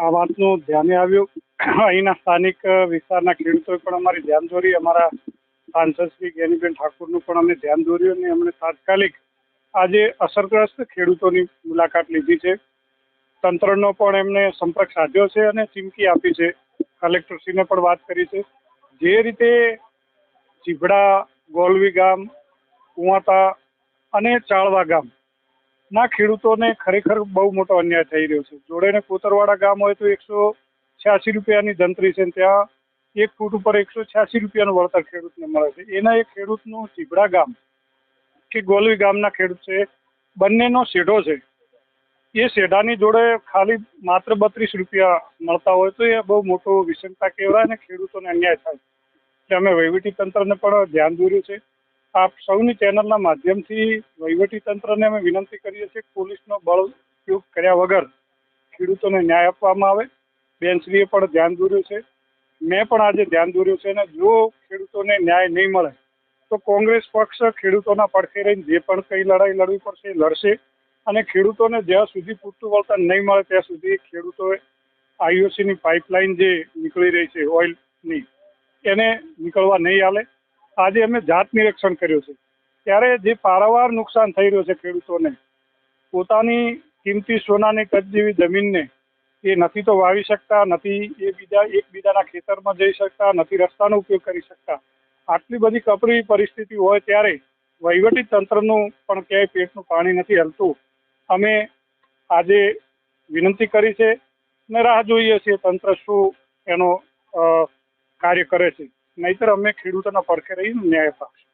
આ વાતનું ધ્યાને આવ્યું. અહીંના સ્થાનિક વિસ્તારના ખેડૂતોએ પણ અમારી ધ્યાન દોરી. અમારા સાંસદ શ્રી જ્ઞાનીબેન ઠાકોરનું પણ અમે ધ્યાન દોર્યું અને અમને તાત્કાલિક આજે અસરગ્રસ્ત ખેડૂતોની મુલાકાત લીધી છે. તંત્રનો પણ એમને સંપર્ક સાધ્યો છે અને ચીમકી આપી છે. કલેક્ટરશ્રીને પણ વાત કરી છે. જે રીતે ચીભડા ગોલવી ગામ, કુવાતા અને ચાળવા ગામ ના ખેડૂતોને ખરેખર બહુ મોટો અન્યાય થઈ રહ્યો છે. જોડે ને કોતરવાડા ગામ હોય તો એકસો છ્યાસી રૂપિયાની ધંતરી છે ત્યાં એક ફૂટ ઉપર એકસો છ્યાસી રૂપિયાનું વળતર ખેડૂતને મળે છે. એના એક ખેડૂતનું ચીભડા ગામ કે ગોલવી ગામના ખેડૂત છે. બંનેનો શેઢો છે. એ શેઢાની જોડે ખાલી માત્ર બત્રીસ રૂપિયા મળતા હોય તો એ બહુ મોટો વિષમતા કહેવાય અને ખેડૂતોને અન્યાય થાય. એટલે અમે વહીવટી તંત્રને પણ ધ્યાન દોર્યું છે. આપ સૌની ચેનલના માધ્યમથી વહીવટી તંત્રને અમે વિનંતી કરીએ છીએ, પોલીસનો બળ ઉપયોગ કર્યા વગર ખેડૂતોને ન્યાય આપવામાં આવે. બેનશ્રીએ પણ ધ્યાન દોર્યું છે. મેં પણ આજે ધ્યાન દોર્યું છે અને જો ખેડૂતોને ન્યાય નહીં મળે, તો કોંગ્રેસ પક્ષ ખેડૂતોના પડખે રહીને જે પણ કઈ લડાઈ લડવી પડશે લડશે અને ખેડૂતોને જ્યાં સુધી પૂરતું વળતર નહીં મળે, ત્યાં સુધી ખેડૂતોએ આઈઓસીની પાઇપલાઇન જે નીકળી રહી છે ઓઇલની, એને નીકળવા નહીં આલે. આજે અમે જાત નિરીક્ષણ કર્યું છે. ત્યારે જે પારાવાર નુકસાન થઈ રહ્યું છે ખેડૂતોને, પોતાની કિંમતી સોનાની કદ જેવી જમીનને, એ નથી તો વાવી શકતા, નથી એ બીજા એકબીજાના ખેતરમાં જઈ શકતા, નથી રસ્તાનો ઉપયોગ કરી શકતા. આટલી બધી કપરી પરિસ્થિતિ હોય ત્યારે વહીવટી તંત્રનું પણ ક્યાંય પેટનું પાણી નથી હલતું. અમે આજે વિનંતી કરી છે ને રાહ જોઈએ છીએ તંત્ર શું એનો કાર્ય કરે છે. નહીતર અમે ખેડૂતોના પડખે રહીને ન્યાય અપાવશું.